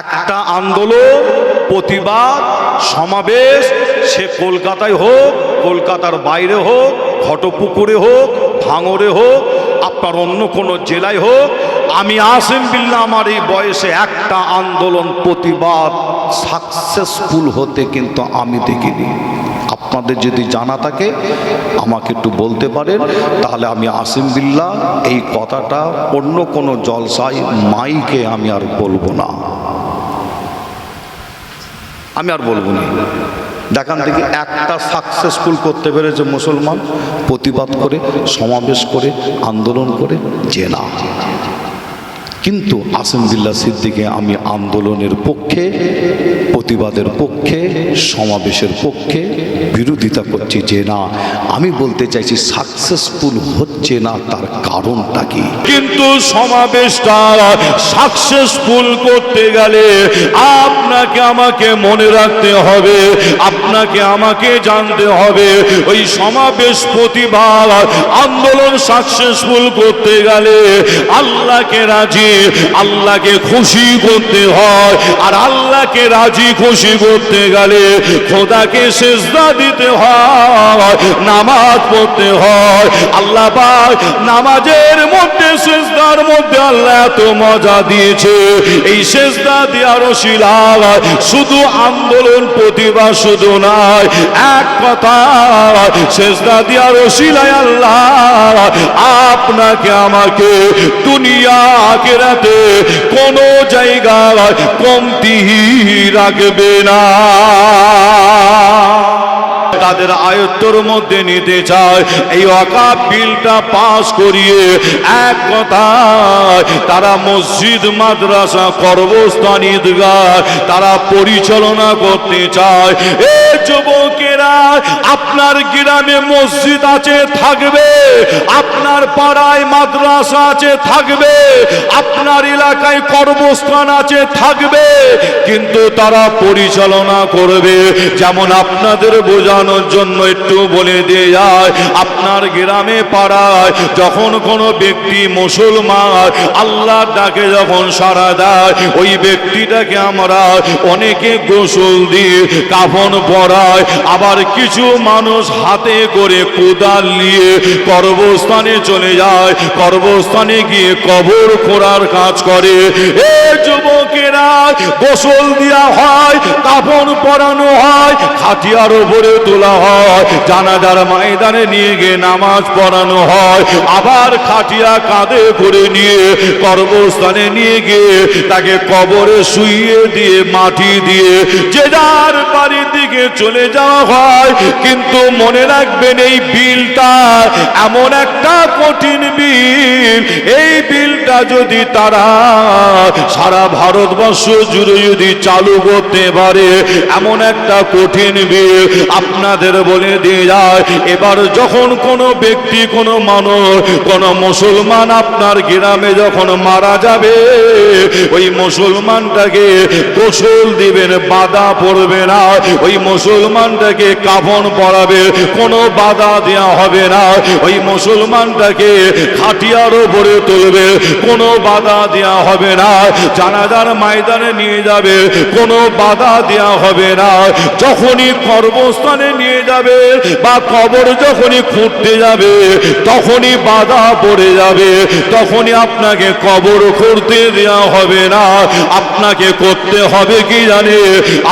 একটা আন্দোলন, প্রতিবাদ, সমাবেশ, সে কলকাতায় হোক, কলকাতার বাইরে হোক, ঘটপুকুরে হোক, ভাঙরে হোক, আপনার অন্য কোনো জেলায় হোক, আমি আসেম বিল্লা আমার এই বয়সে একটা আন্দোলন, প্রতিবাদ সাকসেসফুল হতে কিন্তু আমি দেখিনি। আপনাদের যদি জানা থাকে, আমাকে একটু বলতে পারেন, তাহলে আমি আসিম বিল্লা এই কথাটা অন্য কোনো জলসায়, মাইকে আমি আর বলব না। আমি আর বলব না। দেখান থেকে একটা সাকসেসফুল করতে পেরেছে মুসলমান, প্রতিবাদ করে, সমাবেশ করে, আন্দোলন করে যে না কিন্তু আসেমদুল্লাহ সিদ্দিকে আমি আন্দোলনের পক্ষে, প্রতিবাদের পক্ষে, সমাবেশের পক্ষে বিরোধিতা করছি যে না, আমি বলতে চাইছি সাকসেসফুল হচ্ছে না, তার কারণটা কি? কিন্তু সমাবেশটা সাকসেসফুল করতে গেলে আপনাকে আমাকে মনে রাখতে হবে, আপনাকে আমাকে জানতে হবে, ওই সমাবেশ প্রতিবাদ, আন্দোলন সাকসেসফুল করতে গেলে আল্লাহকে রাজি আল্লাহকে খুশি করতে হয় আর আল্লাহকে রাজি খুশি করতে গেলে খোদাকে সেজদা দিতে হয়, নামাজ পড়তে হয়। আল্লাহ পাক নামাজের মধ্যে, সেজদার মধ্যে আল্লাহ এত মজা দিয়েছে। এই সেজদা দেওয়ার শিলা শুধু আন্দোলন প্রতিবাদ শুধু নয় এক কথা, সেজদা দেওয়ার শিলায় আল্লাহ আপনাকে, আমাকে দুনিয়া আখেরাতে কোনো জায়গায় কমতি রাখবে না। তাদের আয়ত্তর মধ্যে নিতে চায়, এই অকাপ বিলটা পাস করিয়ে এক কথায় তারা মসজিদ, মাদ্রাসা, কর্মস্থান, ঈদগাহ তারা পরিচালনা করতে চায়। এ যুবকেরা, আপনার গ্রামে মসজিদ আছে, থাকবে। আপনার পাড়ায় মাদ্রাসা আছে, থাকবে। আপনার এলাকায় কর্মস্থান আছে, থাকবে, কিন্তু তারা পরিচালনা করবে। যেমন আপনাদের বোঝানোর জন্য একটু বলে দিয়ে যায়, আপনার গ্রামে পাড়ায় যখন কোনো ব্যক্তি মুসলমান, আল্লাহর ডাকে যখন সারা দেয়, ওই ব্যক্তিটাকে আমরা অনেকে গোসল দিয়ে, কাফন পরায়, আবার কিছু মানুষ হাতে করে কোদাল নিয়ে কর্মস্থানে চলে যায়, কর্মস্থানে গিয়ে কবর খোঁড়ার করে। এ যুবকেরা, গোসল দেওয়া হয় কাফন পরানো হয়, খাটিয়ার উপরে তোলা হয়, জানাজার ময়দানে নিয়ে গিয়ে নামাজ পড়ানো হয়, আবার খাটিয়া কাঁধে করে নিয়ে কর্মস্থানে নিয়ে গিয়ে তাকে কবরে শুইয়ে দিয়ে, মাটি দিয়ে যে যার বাড়ির দিকে চলে যাওয়া হয়, কিন্তু মনে রাখবেন এই বিলটা এমন একটা কঠিন বিল। এই বিলটা যদি তারা সারা ভারতবর্ষ জুড়ে যদি চালু করতে পারে, এমন একটা কঠিন বিল আপনাদের বলে দিয়ে যায়। এবার যখন কোনো ব্যক্তি, কোনো মানুষ, কোনো মুসলমান আপনার গ্রামে যখন মারা যাবে, ওই মুসলমানটাকে গোসল দিবেন, বাধা পড়বে না। ওই মুসলমানটাকে কাফন পরাবে, কোনো বাধা দেওয়া হবে না। ওই মুসলমানটাকে খাটিয়ার উপরে তুলবে, কোনো বাধা দেওয়া হবে না। জানাজার ময়দানে নিয়ে যাবে, কোনো বাধা দেওয়া হবে না। যখনই কর্মস্থানে নিয়ে যাবে বা কবর যখনই খুঁড়তে যাবে, তখনই বাধা পড়ে যাবে। তখনই আপনাকে কবর খুঁড়তে দেওয়া হবে না। আপনাকে করতে হবে কি জানে?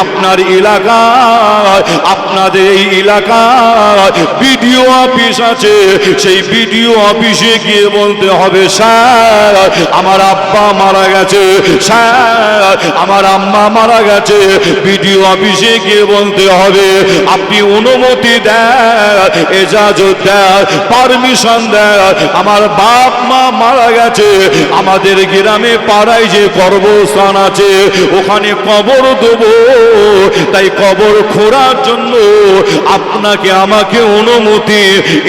আপনার এলাকায় আপনাদের এই এলাকায় বিডিও অফিস আছে। সেই বিডিও অফিসে গিয়ে বলতে হবে, স্যার, আমার আব্বা মারা গেছে। আমার আম্মা মারা গেছে। বিডিও অফিসে গিয়ে বলতে হবে, আপনি অনুমতি দেন, এজাজত দেন, পারমিশন দেন। আমার বাপ মা মারা গেছে। আমাদের গ্রামে পাড়ায় যে কর্মস্থান আছে, ওখানে কবর দেবো। তাই কবর খোঁড়ার জন্য আপনাকে আমাকে অনুমতি,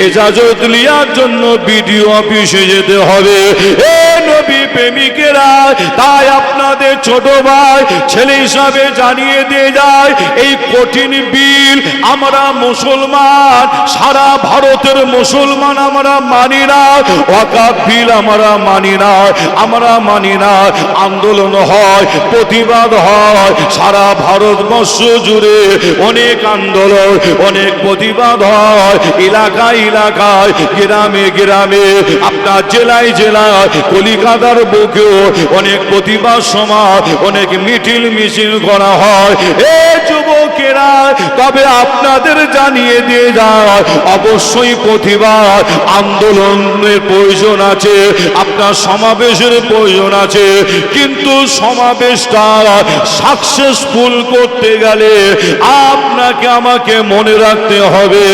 এজাজত লিয়ার জন্য বিডিও অফিসে যেতে হবে। এ প্রেমিকেরা, তাই আপনাদের ছোট ভাই ছেলে হিসাবে জানিয়ে দিয়ে যায়, এই কঠিন বিল আমরা মুসলমান, সারা ভারতের মুসলমান আমরা মানি না বিল আমরা মানি না, আমরা মানি না, আন্দোলন হয়, প্রতিবাদ হয়, সারা ভারতবর্ষ জুড়ে অনেক আন্দোলন, অনেক প্রতিবাদ হয়, এলাকায় এলাকায়, গ্রামে গ্রামে, আপনার জেলায় জেলায়, কলিকাতার বুকেও অনেক প্রতিবাদ সমাজ অনেক মিটিল মিছিল করা হয়। এ যুবকেরা তবে আপনাদের জানিয়ে দিয়ে যায়, অবশ্যই প্রতিবাদ আন্দোলনের প্রয়োজন আছে, আপনার সমাবেশের প্রয়োজন আছে, কিন্তু সমাবেশটা সাকসেসফুল করতে গেলে আপনাকে আমাকে মনে রাখতে হবে,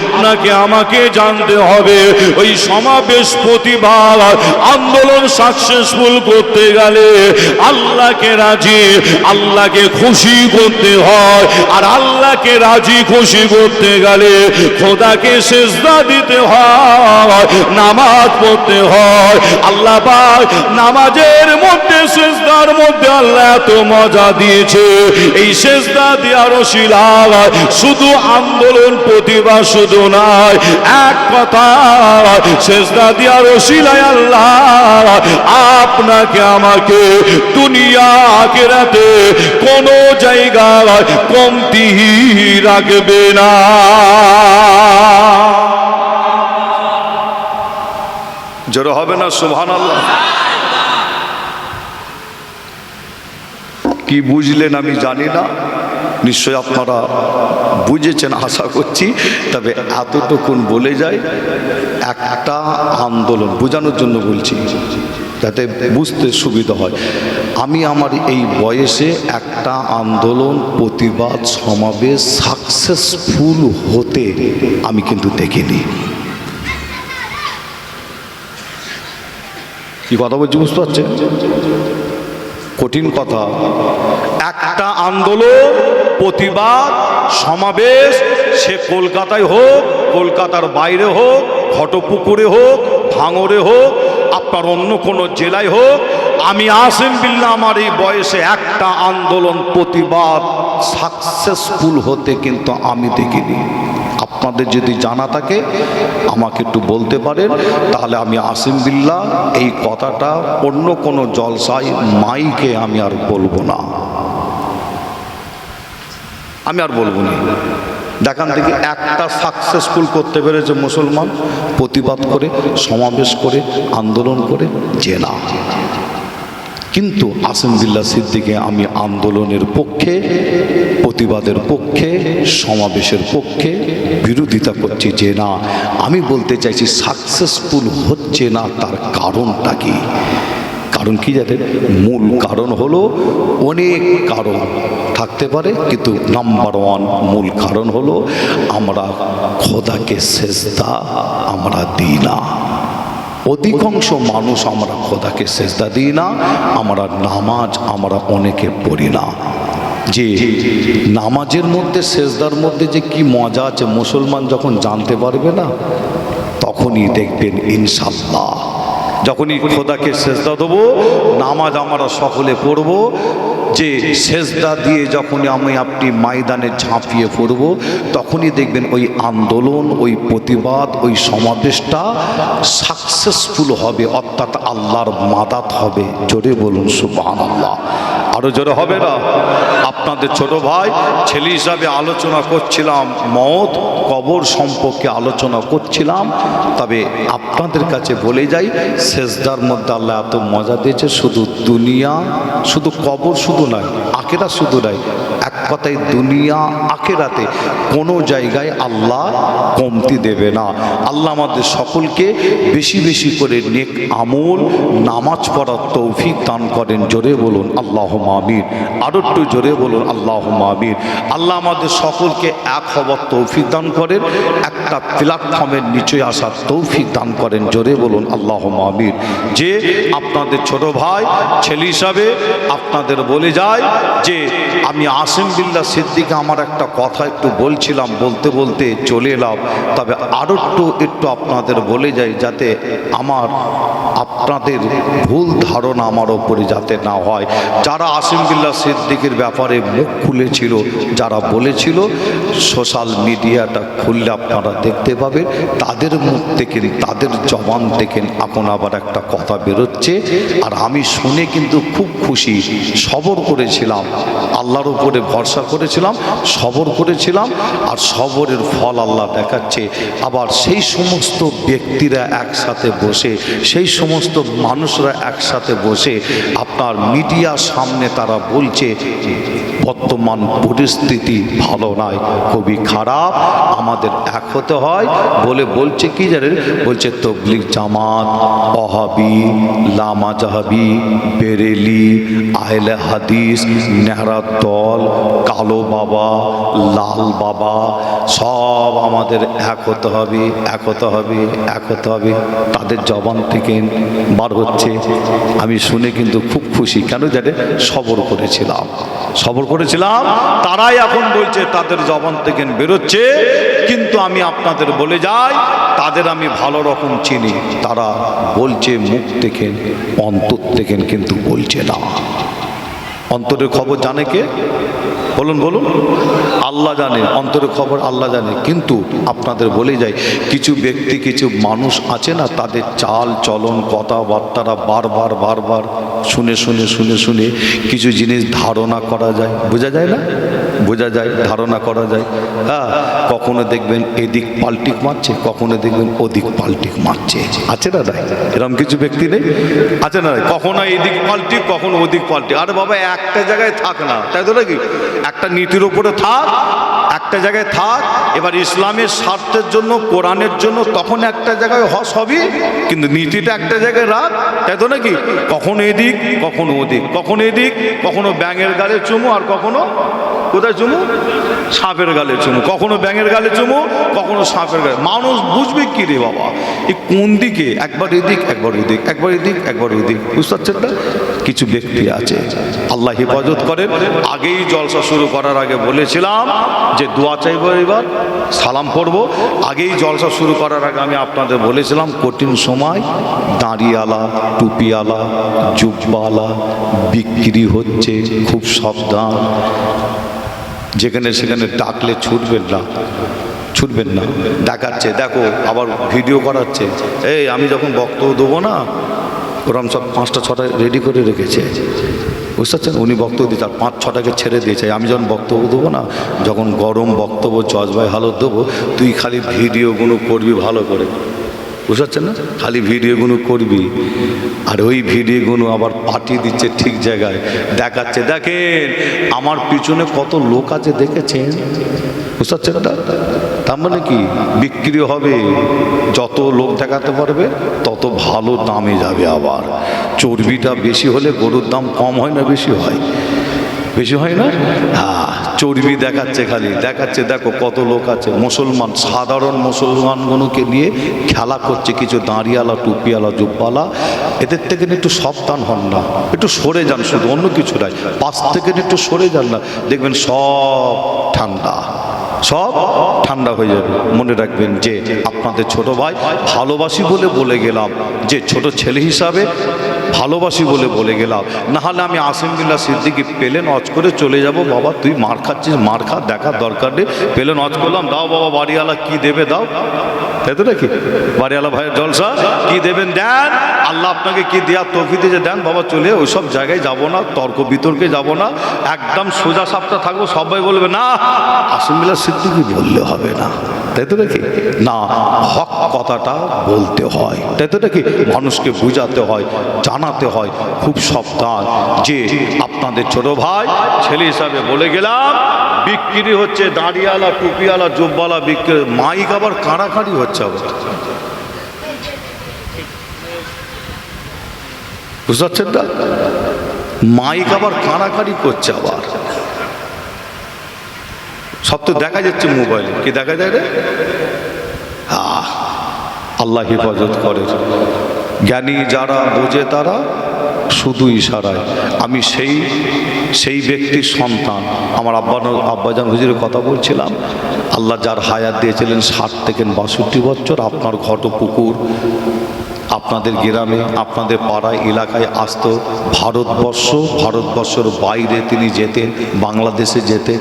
আপনাকে আমাকে জানতে হবে, ওই সমাবেশ প্রতিবাদ আন্দোলন সাকসেসফুল করতে গেলে আল্লাহকে রাজি, আল্লাহকে খুশি করতে হয়, আর আল্লাহকে রাজি খুশি করতে গেলে খোদাকে সেজদা দিতে হয়। নামাজ পড়তে হয়। আল্লাহ পাক নামাজের মধ্যে, সেজদার মধ্যে আল্লাহ এত মজা দিয়েছে। এই সেজদা দেওয়ার শিলা শুধু আন্দোলন প্রতিভা শুধু নয়, এক কথা, সেজদা দেওয়ার শিলায় আল্লাহ আপনাকে, আমাকে দুনিয়া আখেরাতে কোনো জায়গায় কমতি রাখবে না। জোরে হবে না আল্লাহ কি বুঝলেন আমি জানি না। নিশ্চয় আপনারা বুঝেছেন, আশা করছি। তবে এতটুকুন বলে যায় একটা আন্দোলন বোঝানোর জন্য বলছি, যাতে বুঝতে সুবিধা হয়। আমি আমার এই বয়সে একটা আন্দোলন, প্রতিবাদ, সমাবেশ সাকসেসফুল হতে আমি কিন্তু দেখিনি। কি কথা বলছি বুঝতে পারছেন? কঠিন কথা। একটা আন্দোলন, প্রতিবাদ, সমাবেশ, সে কলকাতায় হোক, কলকাতার বাইরে হোক, ঘটপুকুরে হোক, ভাঙরে হোক, আপনার অন্য কোনো জেলায় হোক, আমি আসেম বিল্লা আমার এই বয়সে একটা আন্দোলন, প্রতিবাদ সাকসেসফুল হতে কিন্তু আমি দেখিনি। আপনাদের যদি জানা থাকে, আমাকে একটু বলতে পারেন। তাহলে আমি আসিম বিল্লা এই কথাটা অন্য কোনো জলসায় মাইকে আমি আর বলব না। আমি আর বলব না। দেখান থেকে একটা সাকসেসফুল করতে পেরেছে মুসলমান, প্রতিবাদ করে, সমাবেশ করে, আন্দোলন করে যে কিন্তু আসেমদুল্লা সিদ্দিকে আমি আন্দোলনের পক্ষে, প্রতিবাদের পক্ষে, সমাবেশের পক্ষে বিরোধিতা করছি যে না, আমি বলতে চাইছি সাকসেসফুল হচ্ছে না তার কারণটা কি? কারণ কি জানেন? মূল কারণ হলো অনেক কারণ থাকতে পারে, কিন্তু নাম্বার ওয়ান মূল কারণ হলো আমরা খোদাকে সেজদা আমরা দিই না অধিকাংশ মানুষ আমরা খোদাকে সেজদা দিই না, আমরা নামাজ আমরা অনেকে পড়ি না। যে নামাজের মধ্যে, সেজদার মধ্যে যে কি মজা আছে, মুসলমান যখন জানতে পারবে না, তখনই দেখবেন ইনশাল্লাহ যখনই খোদাকে সেজদা দেবো, নামাজ আমরা সকলে পড়ব যে সেজদা দিয়ে যখনই আমি আপনি ময়দানে ঝাঁপিয়ে পড়ব, তখনই দেখবেন ওই আন্দোলন, ওই প্রতিবাদ, ওই সমাবেশটা সাকসেসফুল হবে, অর্থাৎ আল্লাহর মাদাত হবে। জোরে বলুন সুবাহ আল্লাহ আরও জোরে হবে না। আপনাদের ছোট ভাই, ছেলে হিসাবে আলোচনা করছিলাম মত কবর সম্পর্কে আলোচনা করছিলাম। তবে আপনাদের কাছে বলে যাই, শেষদার মধ্যে আল্লাহ এত মজা দিয়েছে, শুধু দুনিয়া, শুধু কবর শুধু নয় আকেরা শুধু নয় কথায় দুনিয়া আখেরাতে কোনো জায়গায় আল্লাহ কমতি দেবে না। আল্লাহ আমাদের সকলকে বেশি বেশি করে নেক আমল, নামাজ পড়ার তৌফিক দান করেন। জোরে বলুন আল্লাহ মামির আরও একটু জোরে বলুন আল্লাহ মামির আল্লাহ আমাদের সকলকে এক হবার তৌফিক দান করেন, একটা প্ল্যাটফর্মের নিচে আসার তৌফিক দান করেন। জোরে বলুন আল্লাহ মামির যে আপনাদের ছোট ভাই, ছেলে হিসাবে আপনাদের বলে যায় যে, আমি আসিম বিল্লা সিদ্দিকে আমার একটা কথা একটু বলছিলাম, বলতে বলতে চলে এলাম। তবে আরও একটু একটু আপনাদের বলে যাই যাতে আমার, আপনাদের ভুল ধারণা আমার ওপরে যাতে না হয়। যারা আসিম বিল্লা সিদ্দিকের ব্যাপারে মুখ খুলেছিল, যারা বলেছিল, সোশ্যাল মিডিয়াটা খুললে আপনারা দেখতে পাবেন। তাদের মুখ থেকে, তাদের জবান থেকে এখন আবার একটা কথা বেরোচ্ছে। আর আমি শুনে কিন্তু খুব খুশি, সবর করেছিলাম। আল্লাহর উপরে ভরসা করেছিলাম সবর করেছিলাম আর সবরের ফল আল্লাহ দেখাচ্ছে। আবার সেই সমস্ত ব্যক্তিরা একসাথে বসে, সেই সমস্ত মানুষরা একসাথে বসে আপনার মিডিয়ার সামনে তারা বলছে, বর্তমান পরিস্থিতি ভালো নয়, খুবই খারাপ, আমাদের এক হতে হয়, বলে বলছে কি জানেন? বলছে, তবলিগ জামাত অহাবি লামা জাহাবি, বেরেলি, আহলে হাদিস নেহরার দল, কালো বাবা, লাল বাবা, সব আমাদের এক হতে হবে, এক হতে হবে। এক হতে হবে। তাদের জবান থেকে বার হচ্ছে। আমি শুনে কিন্তু খুব খুশি। কেন জানে? সবর করেছিলাম। সবর করেছিলাম। তারাই এখন বলছে, তাদের জবান থেকে বেরোচ্ছে। কিন্তু আমি আপনাদের বলে যাই, তাদের আমি ভালো রকম চিনি। তারা বলছে, মুখ থেকে, অন্তর থেকে কিন্তু বলছে না। অন্তরের খবর জানে কে? বলুন বলুন। আল্লাহ জানে, অন্তরের খবর আল্লাহ জানে। কিন্তু আপনাদের বলে যাই কিছু ব্যক্তি, কিছু মানুষ আছে না, তাদের চাল, চলন, কথাবার্তারা বারবার বারবার শুনে শুনে শুনে শুনে কিছু জিনিস ধারণা করা যায়। বোঝা যায় না? বোঝা যায়, ধারণা করা যায়। হ্যাঁ কখনো দেখবেন এদিক পাল্টিক মারছে, কখনো দেখবেন ওদিক পাল্টিক মারছে। আছে না তাই এরকম কিছু ব্যক্তি নেই? আছে না কখনো এদিক পাল্টি কখনো ওদিক পাল্টি আরে বাবা, একটা জায়গায় থাক না। তাই তো নাকি? একটা নীতির উপরে থাক, একটা জায়গায় থাক। এবার ইসলামের স্বার্থের জন্য, কোরআনের জন্য তখন একটা জায়গায় হস হবি, কিন্তু নীতিটা একটা জায়গায় রাখ। তাই তো নাকি? কখনো এদিক, কখনো ওদিক। কখনো এদিক, কখনো ব্যাঙের গালে চুমু, আর কখনো কোথায় চুমু? সাপের গালে চুমু। কখনো ব্যাঙের গালে চুমু, কখনো সাপের গালে। মানুষ বুঝবে কি রে বাবা? এই কোন দিকে? একবার এদিক একবার এদিক একবার এদিক একবার এদিক বুঝতে পারছেন না? কিছু ব্যক্তি আছে। আল্লাহ হেফাজত করেন। আগেই জলসা শুরু করার আগে বলেছিলাম যে দোয়া চাইব এবার, সালাম পড়ব। আগেই জলসা শুরু করার আগে আমি আপনাদের বলেছিলাম, কঠিন সময়, দাঁড়িয়ালা টুপিওয়ালা জুব্বালা বিক্রি হচ্ছে, খুব সাবধান। যেখানে সেখানে ডাকলে ছুটবেন না ছুটবেন না। দেখাচ্ছে, দেখো, আবার ভিডিও করাচ্ছে। এই, আমি যখন বক্তব্য দেবো না, ওরম সব পাঁচটা, ছটা রেডি করে রেখেছে। বুঝতে পারছেন? উনি বক্তব্য দিতে আর পাঁচ, ছটাকে ছেড়ে দিয়েছে। আমি যখন বক্তব্য দেবো না, যখন গরম বক্তব্য জজবাই হালত দেবো, তুই খালি ভিডিওগুলো করবি ভালো করে। পারছেন না? খালি ভিডিওগুলো করবি, আর ওই ভিডিওগুলো আবার পাঠিয়ে দিচ্ছে ঠিক জায়গায়। দেখাচ্ছে, দেখেন, আমার পিছনে কত লোক আছে দেখেছেন? পারছেন না? তার মানে কি? বিক্রি হবে, যত লোক দেখাতে পারবে, তত ভালো দামে যাবে আবার। চর্বিটা বেশি হলে গরুর দাম কম হয় না, বেশি হয়? বেশি হয় না? হ্যাঁ চর্বি দেখাচ্ছে খালি। দেখাচ্ছে, দেখো কত লোক আছে। মুসলমান, সাধারণ মুসলমানগুলোকে নিয়ে খেলা করছে কিছু দাঁড়িয়ালা, টুপিওয়ালা, জুব্বালা। এদের থেকে একটু সাবধান হন না। একটু সরে যান শুধু, অন্য কিছু নয়। পাশ থেকে একটু সরে যান না। দেখবেন সব ঠান্ডা। সব ঠান্ডা হয়ে যাবে। মনে রাখবেন যে আপনাদের ছোট ভাই ভালোবাসি বলে বলে গেলাম। যে ছোট ছেলে হিসাবে ভালোবাসি বলে বলে গেলাম। না হলে আমি আসিম বিল্লা সিদ্দিকি পেলে নজ করে চলে যাব। বাবা, তুই মার খাচ্ছিস, মার খা দেখার দরকার নেই। পেলে নজ করলাম, দাও বাবা, বাড়িওয়ালা কি দেবে, দাও। তাই তো নাকি? বাড়িওয়ালা ভাইয়ের জলসা, কি দেবেন, দেন। আল্লাহ আপনাকে কি দেওয়ার তফি দিয়ে দেন। বাবা, চলে ওইসব জায়গায় যাব না, তর্ক বিতর্কে যাব না। একদম সোজা সাপটা থাকব, সবাই বলবে, না আসিম বিল্লা সিদ্দিকি বললে হবে না। তাই তো নাকি না, হক কথাটা বলতে হয়। তাই তো নাকি মানুষকে বুঝাতে হয়, জানাতে হয়। খুব সাবধান। যে আপনাদের ছোট ভাই, ছেলে হিসাবে বলে গেলাম, বিক্রি হচ্ছে দাঁড়িয়ালা, টুপিওয়ালা, জোব্বালা বিক্রি, মাইক আবার কাড়াকাড়ি হচ্ছে আবার। বুঝতে পারছেন না? মাইক আবার কাড়াকাড়ি করছে আবার। সব তো দেখা যাচ্ছে মোবাইলে। কি দেখা যায় রে? আল্লাহ হেফাজত করে। জ্ঞানী যারা বোঝে তারা শুধু ইশারায়। আমি সেই সেই ব্যক্তির সন্তান। আমার আব্বা আব্বাজান হুজুরের কথা বলছিলাম, আল্লাহ যার হায়াত দিয়েছিলেন ষাট থেকে বাষট্টি বছর, আপনার ঘটপুকুর আপনাদের গ্রামে, আপনাদের পাড়ায়, এলাকায় আসতো। ভারতবর্ষ, ভারতবর্ষের বাইরে তিনি যেতেন, বাংলাদেশে যেতেন।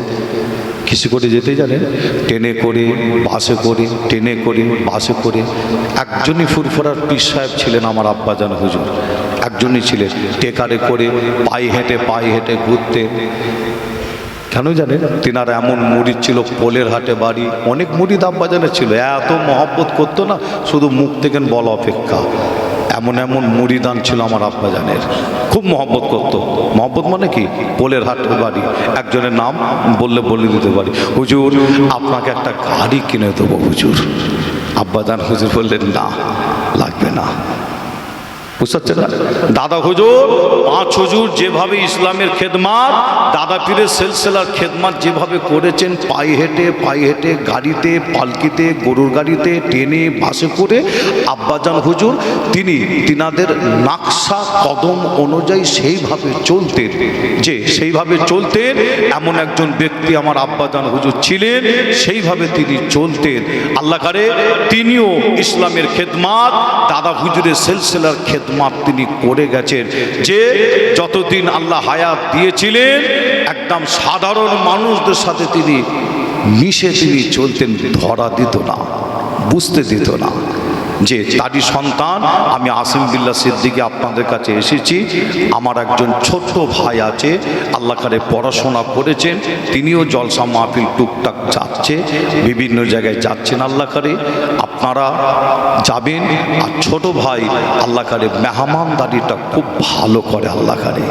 কিছু করে যেতে জানেন ট্রেনে করে, বাসে করে ট্রেনে করে, বাসে করে। একজনই ফুরফুরার পীর সাহেব ছিলেন আমার আব্বাজান হুজুর। একজনই ছিলেন, টেকারে করে, পায়ে হেঁটে পায়ে হেঁটে ঘুরতে। কেন জানেন তিনার এমন মুড়ি ছিল পোলের হাটে বাড়ি, অনেক মুড়ি আব্বাজানের ছিল। এত মহব্বত করতো না, শুধু মুখ থেকে বলা অপেক্ষা। এমন এমন মুড়িদান ছিল আমার আব্বাজানের খুব মহব্বত করতো। মহব্বত মানে কি? পোলের হাটের বাড়ি। একজনের নাম বললে বলে দিতে পারি। হুজুর, আপনাকে একটা গাড়ি কিনে দেবো হুজুর। আব্বাজান হুজুর বললেন, না, লাগবে না। বুঝতে? দাদা হুজুর, পাঁচ হুজুর যেভাবে ইসলামের খেদমাত, দাদা পীরের সেলসেলার খেদমাত যেভাবে করেছেন, পায়ে হেঁটে পায়ে হেঁটে, গাড়িতে, পালকিতে, গরুর গাড়িতে ট্রেনে বাসে করে, আব্বাজান হুজুর, তিনি তিনাদের নাকশা কদম অনুযায়ী সেইভাবে চলতেন, যে সেইভাবে চলতেন, এমন একজন ব্যক্তি আমার আব্বাজান হুজুর ছিলেন, সেইভাবে তিনি চলতেন আল্লাহ কারে, তিনিও ইসলামের খেদমাত, দাদা হুজুরের সেলসেলার খেদমাত তিনি করে গেছেন। যে যতদিন আল্লাহ হায়াত দিয়েছিলেন, একদম সাধারণ মানুষদের সাথে তিনি মিশে তিনি চলতেন, ধরা দিত না, বুঝতে দিত না। যে তারই সন্তান, আমি আসিম বিল্লা সিদ্দিকে আপনাদের কাছে এসেছি, আমার একজন ছোট্ট ভাই আছে আল্লাহকারে পড়াশোনা করেছেন, তিনিও জলসা মাহফিল টুকটাক যাচ্ছে, বিভিন্ন জায়গায় যাচ্ছেন আল্লাহ কারে। আপনারা যাবেন আর ছোট ভাই আল্লাহ কারে, মেহমানদারিটা খুব ভালো করে আল্লাহ কারে।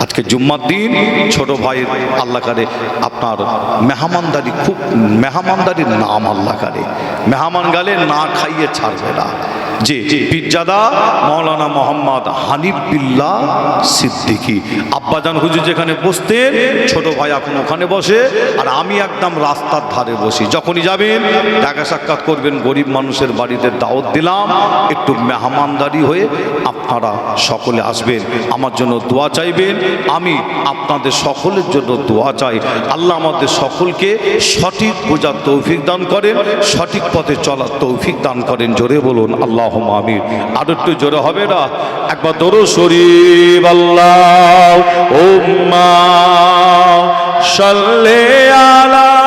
আজকে জুম্মার দিন, ছোট ভাইয়ের আল্লাহকারে আপনার মেহমানদারি খুব, মেহমানদারির নাম আল্লাহ কারে। মেহমান গালে না খাইয়ে ছাড়বে না। যে পিজ্জাদা মৌলানা মোহাম্মদ হানিফ সিদ্দিকি। আব্বাজান হুজুর যেখানে বসতেন, ছোট ভাই এখন ওখানে বসে, আর আমি একদম রাস্তার ধারে বসি। যখনই যাবেন, দেখা সাক্ষাৎ করবেন, গরিব মানুষের বাড়িতে দাওয়াত দিলাম, একটু মেহমানদারি হয়ে আপনারা সকলে আসবেন। আমার জন্য দোয়া চাইবেন, আমি আপনাদের সকলের জন্য দোয়া চাই। আল্লাহ আমাদের সকলকে সঠিক বোঝার তৌফিক দান করেন, সঠিক পথে চলার তৌফিক দান করেন। জোরে বলুন, আল্লাহ আমির আর একটু জোরে হবে না? একবার দরো শরীফ আল্লাহ উম্মা সাল্লে আলা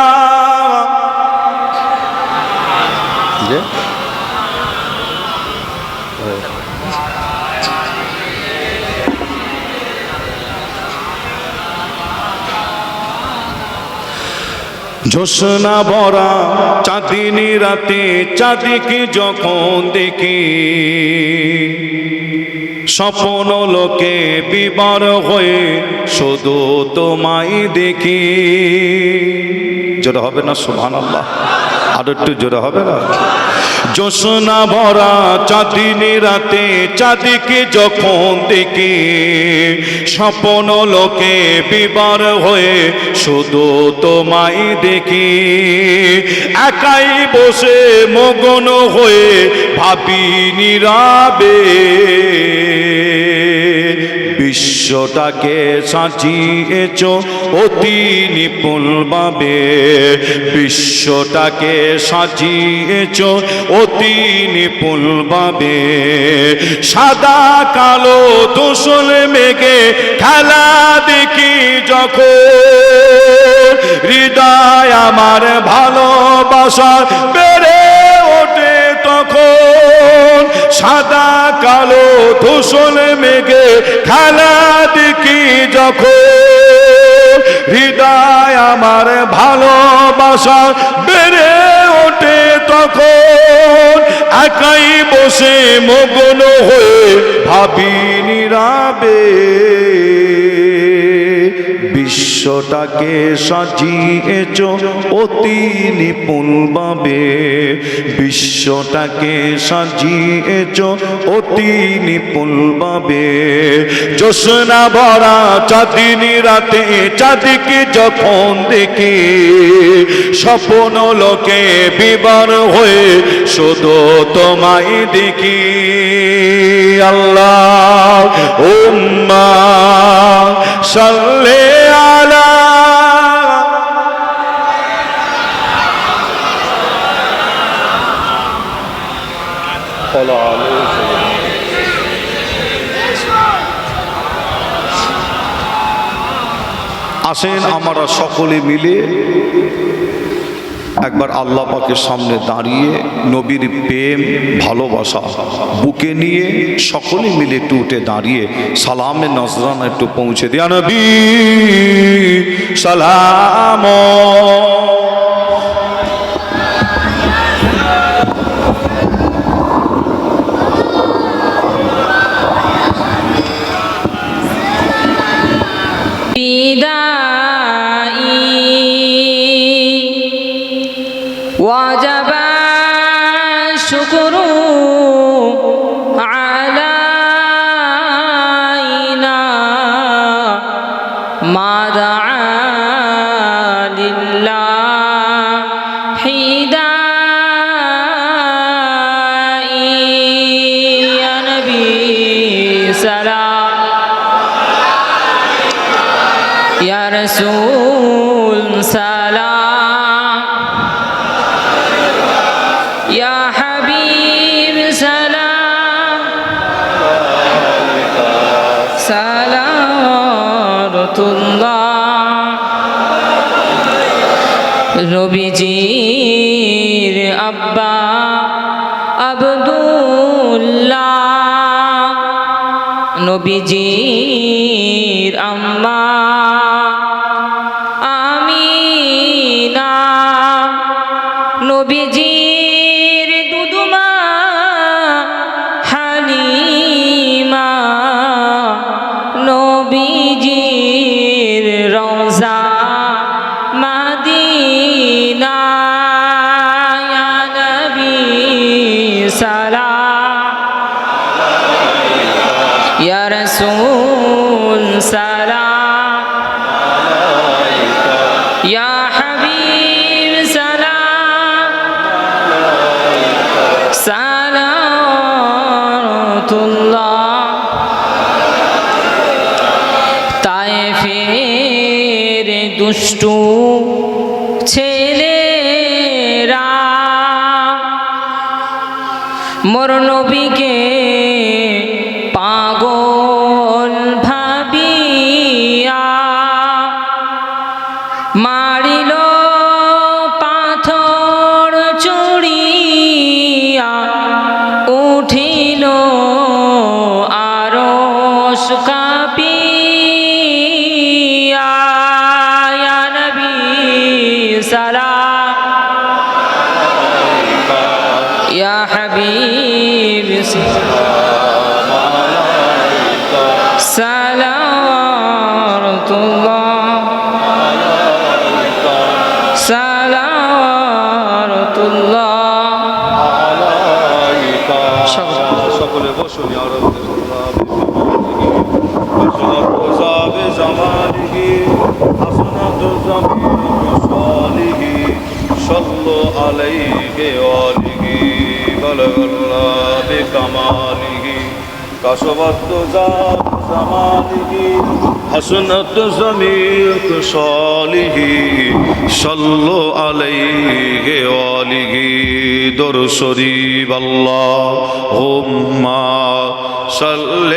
ঝোসনা বরা চাঁদিনী রাতে, চাঁদিকে যখন দেখি, স্বপ্ন লোকে বিবর হয়ে শুধু তোমায় দেখি। জোরে হবে না সুহান আল্লাহ আর একটু জোরে হবে না? জোসনা ভরা চাঁদিনী রাতে, চাঁদিকে যখন দেখি, স্বপ্ন লোকে বিবার হয়ে শুধু তোমায় দেখি। একাই বসে মগন হয়ে ভাবি নীরাবে। বিশ্বটাকে সাজিয়েছ অতি নিপুণভাবে। বিশ্বটাকে সাজিয়েছ অতি নিপুণভাবে। সাদা কালো দোসল মেঘে খেলা দেখি যখন। হৃদয় আমার ভালোবাসা বেড়ে ওঠে তখন। সাদা কালো ধূসল মেঘে খেলা দেখি যখন। হৃদয় আমার ভালোবাসা বেড়ে ওঠে তখন। একাই বসে মগন হয়ে ভাবি নীরাবে। বিশ্বটাকে সাজিয়েছ অতি নিপুণভাবে বিশ্বটাকে সাজিয়েছ অতি নিপুণভাবে জোসনা ভরা চাঁদিনী রাতে, চাঁদিকে যখন দেখি, স্বপ্ন লোকে বিবার হয়ে শুধু তোমায় দেখি। আল্লাহ, উম্মা, সাল্লে আলা আসেন। আমরা সকলে মিলে একবার আল্লাহ পাকের সামনে দাঁড়িয়ে নবীর প্রেম, ভালোবাসা বুকে নিয়ে সকলে মিলে একটু উঠে দাঁড়িয়ে সালামে নজরানা একটু পৌঁছে দেয়া। নবী, সালাম। নবীজির আম্মা দুষ্টু ছেলেরা মোর নবীকে عليه وآله بلغ الله بكماله كشفت ذات زمانه حسنت زمير صالح صلوا عليه وآله در شريف اللهم صل